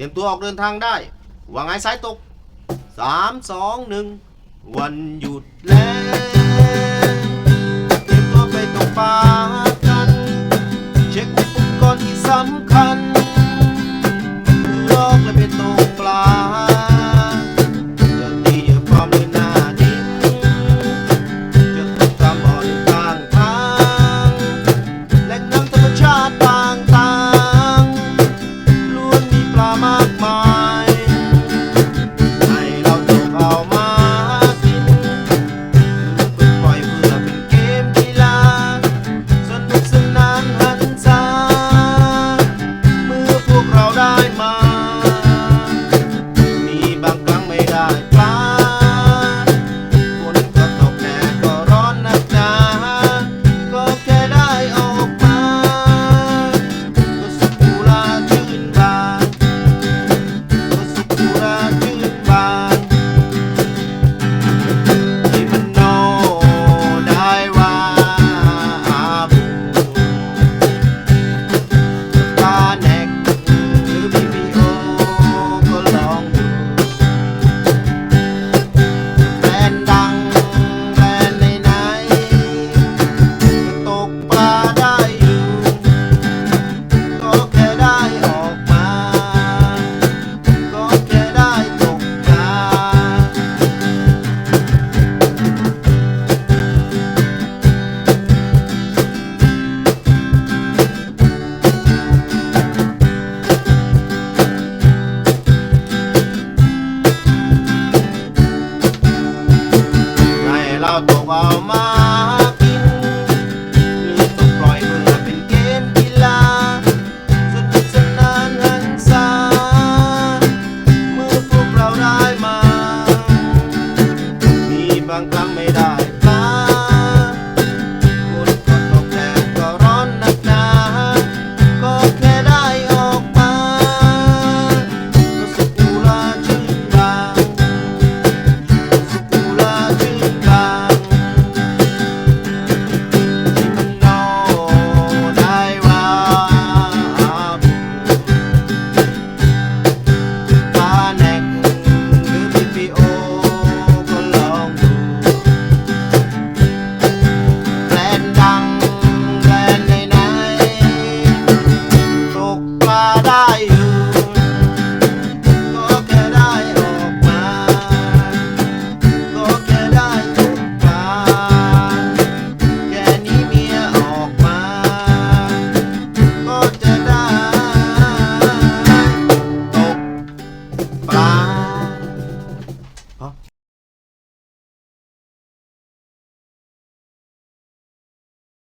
รียมตัวออกเดินทางได้วางไงสายตกสามสองหนึ่งวันหยุดแล้วเตรียมตัวไปตกปลากัน เช็คอุปกรณ์ที่สำคัญ